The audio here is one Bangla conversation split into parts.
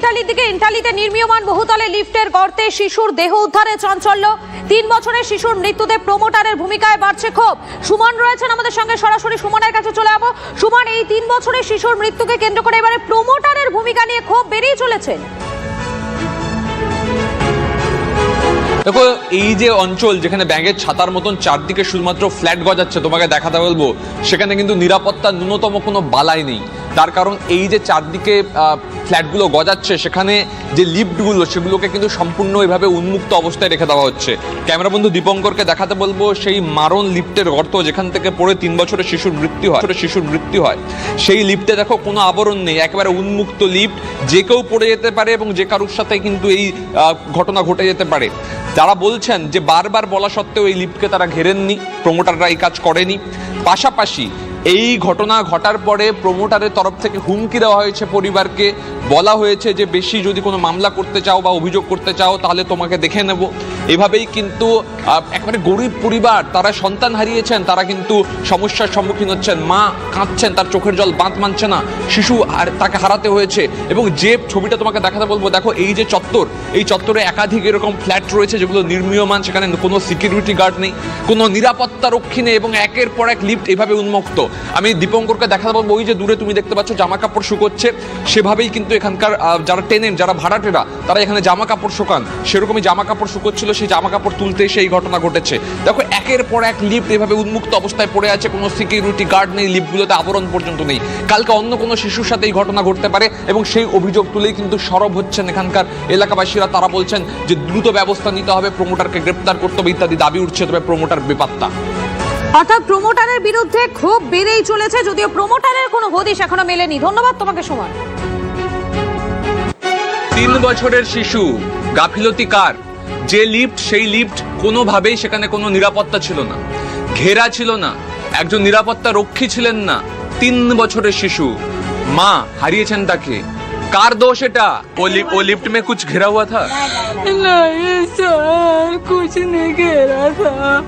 ইন্টালির দিকে ইন্টালিতে নির্মীয়মান বহুতলে লিফটের গর্তে শিশুর দেহ উদ্ধারে চাঞ্চল্য। তিন বছরের শিশুর মৃত্যুতে প্রমোটারের ভূমিকায় বাড়ছে ক্ষোভ। সুমন রয়েছেন আমাদের সঙ্গে, সরাসরি সুমনের কাছে চলে যাব। সুমন, এই তিন বছরের শিশুর মৃত্যুকে কেন্দ্র করে এবারে প্রমোটারের ভূমিকা নিয়ে ক্ষোভ বেরিয়ে চলেছে। দেখো, এই যে অঞ্চল যেখানে ব্যাঙের ছাতার মতন চারদিকে শুধুমাত্র ফ্ল্যাট গজাচ্ছে, তোমাকে দেখাতে বলব, সেখানে কিন্তু নিরাপত্তার ন্যূনতম কোনো বালাই নেই। তার কারণ এই যে চারদিকে ফ্ল্যাটগুলো গজাচ্ছে, সেখানে যে লিফটগুলো, সেগুলোকে কিন্তু সম্পূর্ণ এভাবে উন্মুক্ত অবস্থায় রেখে দেওয়া হচ্ছে। ক্যামেরা বন্ধু দীপঙ্করকে দেখাতে বলব, সেই মারণ লিফটের গর্ত যেখান থেকে পড়ে তিন বছরের শিশুর মৃত্যু হয় শিশুর মৃত্যু হয়। সেই লিফটে দেখো কোনো আবরণ নেই, একেবারে উন্মুক্ত লিফট, যে কেউ পড়ে যেতে পারে এবং যে কারোর সাথে কিন্তু এই ঘটনা ঘটে যেতে পারে। যারা বলছেন যে বারবার বলা সত্ত্বেও এই লিফটকে তারা ঘেরেননি প্রমোটাররা এই কাজ করেনি। পাশাপাশি এই ঘটনা ঘটার পরে প্রমোটারের তরফ থেকে হুমকি দেওয়া হয়েছে পরিবারকে। বলা হয়েছে যে, বেশি যদি কোনো মামলা করতে চাও বা অভিযোগ করতে চাও, তাহলে তোমাকে দেখে নেব। এভাবেই কিন্তু একেবারে গরিব পরিবার, তারা সন্তান হারিয়েছেন, তারা কিন্তু সমস্যার সম্মুখীন হচ্ছেন। মা কাঁদছেন, তার চোখের জল বাঁধ মানছে না। শিশু আর তাকে হারাতে হয়েছে। এবং যে ছবিটা তোমাকে দেখাতে বলব, দেখো এই যে চত্বর, এই চত্বরে একাধিক এরকম ফ্ল্যাট রয়েছে, যেগুলো নির্মীয়মান, সেখানে কোনো সিকিউরিটি গার্ড নেই, কোনো নিরাপত্তা রক্ষী নেই, এবং একের পর এক লিফট এভাবে উন্মুক্ত। আমি দীপঙ্করকে দেখাতে বলব, ওই যে দূরে তুমি দেখতে পাচ্ছ, জামা কাপড় শুকোচ্ছে। সেভাবেই কিন্তু এখানকার যারা টেনেন্ট যারা ভাড়াটেরা, তারা এখানে জামা কাপড় শুকান। সেরকমই জামা কাপড় শুকোচ্ছিল সেই জামা কাপড় তুলতে সেই ঘটনা ঘটেছে। দেখো একের পর এক লিফট এভাবে উন্মুক্ত অবস্থায় পড়ে আছে কোনো সিকিউরিটি গার্ড নেই লিফটগুলোতে আবরণ পর্যন্ত নেই। কালকে অন্য কোনো শিশুর সাথে এই ঘটনা ঘটতে পারে এবং সেই অভিযোগ তুলেই কিন্তু সরব হচ্ছেন এখানকার এলাকাবাসীরা। তারা বলছেন যে দ্রুত ব্যবস্থা নিতে হবে প্রমোটারকে গ্রেপ্তার করতে হবে ইত্যাদি দাবি উঠছে তবে প্রমোটার বেপাত্তা। অর্থাৎ প্রমোটারের বিরুদ্ধে খুব বেড়েই চলেছে যদিও প্রমোটারের কোনো হদিশ এখনও মেলেনি। ধন্যবাদ তোমাকে সময় তিন বছরের শিশু গাফিলতি কার? যে লিফট, সেই লিফট কোনোভাবেই সেখানে কোনো নিরাপত্তা ছিল না। ঘেরা ছিল না। একজন নিরাপত্তা রক্ষী ছিলেন না। তিন বছরের শিশু। মা হারিয়েছেন তাকে। কার দোষ এটা? ও ও লিফট মে কুছ ঘেরা হুয়া থা? না স্যার কুছ নে ঘেরা থা।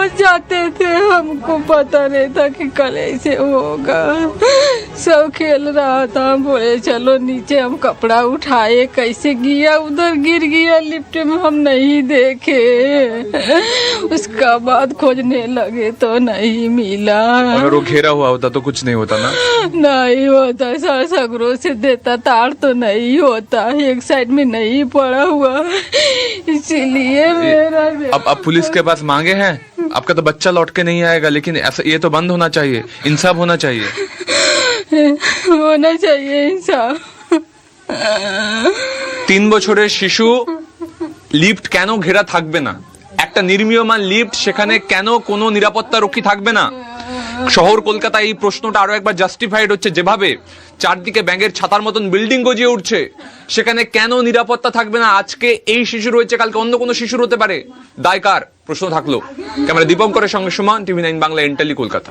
रोज जाते थे हमको पता नहीं था कि कल ऐसे होगा। सब खेल रहा था हम बोले चलो नीचे हम कपड़ा उठाए कैसे गया उधर गिर गया लिफ्ट में हम नहीं देखे। उसका बाद खोजने लगे तो नहीं मिला। अगर वो घेरा हुआ होता तो कुछ नहीं होता ना? नहीं होता सर सगरों से देता तार तो नहीं होता एक साइड में नहीं पड़ा हुआ। इसीलिए मेरा अब अब पुलिस के पास मांगे हैं? आपका तो बच्चा लौट के नहीं आएगा लेकिन ऐसा ये तो बंद होना चाहिए इंसाफ होना चाहिए होना चाहिए इंसाफ তিন বছরের শিশু লিফট কেন ঘেরা থাকবে না একটা নির্মীয়মান লিফট সেখানে কেন কোনো নিরাপত্তা রক্ষী থাকবে না শহর কলকাতায় এই প্রশ্নটা আরও একবার জাস্টিফাইড হচ্ছে। যেভাবে চারদিকে ব্যাঙের ছাতার মতন বিল্ডিং গজিয়ে উঠছে, সেখানে কেন নিরাপত্তা থাকবে না? আজকে এই শিশু রয়েছে, কালকে অন্য কোনো শিশু হতে পারে। দায়কার প্রশ্ন থাকল। ক্যামেরা দীপঙ্করের সঙ্গে সমান, টিভি নাইন বাংলা এন্টালি কলকাতা।